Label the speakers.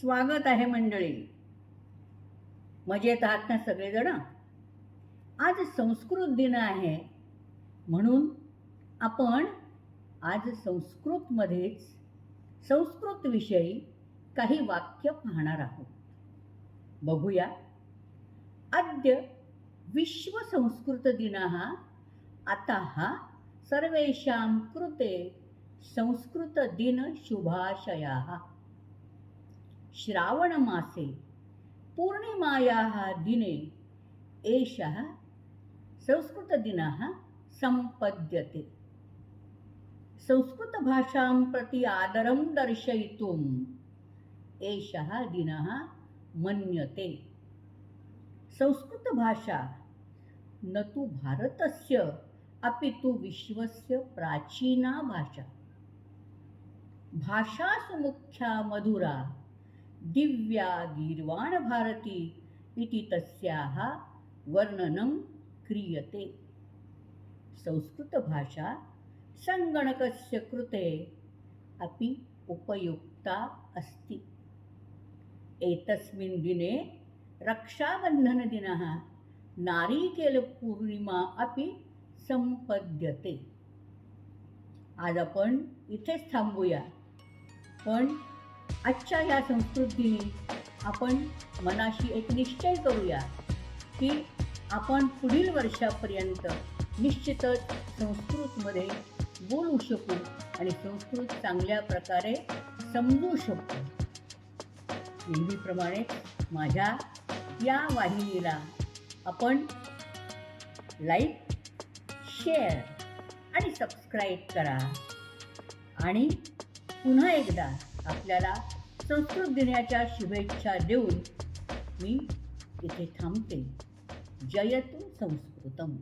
Speaker 1: स्वागत आहे मंडळी. मजेत आहात ना सगळेजण? आज संस्कृत दिन आहे. म्हणून आपण आज संस्कृतमध्येच संस्कृतविषयी काही वाक्य पाहणार आहोत. बघूया. अद्य विश्वसंस्कृतदिनः अतः सर्वेषां कृते संस्कृतदिनशुभाशयाः श्रावणमासे पूर्णिमायाः दिने एषः संस्कृतदिनः सम्पद्यते। संस्कृतभाषां प्रति आदरं दर्शयितुम् एषः दिनः मन्यते। संस्कृतभाषा न तु भारतस्य अपि तु विश्वस्य प्राचीना भाषा। भाषासु मुख्या मधुरा दिव्या गीर्वाणभारती इति तस्याः वर्णनं क्रियते। संस्कृतभाषा सङ्गणकस्य कृते अपि उपयुक्ता अस्ति। एतस्मिन् दिने रक्षाबन्धनदिनः नारिकेलपूर्णिमा अपि संपद्यते आज आपण इथेच थांबूया पण आजच्या या संस्कृत दिनी आपण मनाशी एक निश्चय करूया की आपण पुढील वर्षापर्यंत निश्चितच संस्कृतमध्ये बोलू शकू आणि संस्कृत चांगल्या प्रकारे समजू शकू. नेहमीप्रमाणे माझ्या या वाहिनीला आपण लाईक शेअर आणि सबस्क्राईब करा. आणि पुन्हा एकदा आपल्याला संस्कृत दिनाच्या शुभेच्छा देऊन मी इथे थांबते. जयतु संस्कृतम.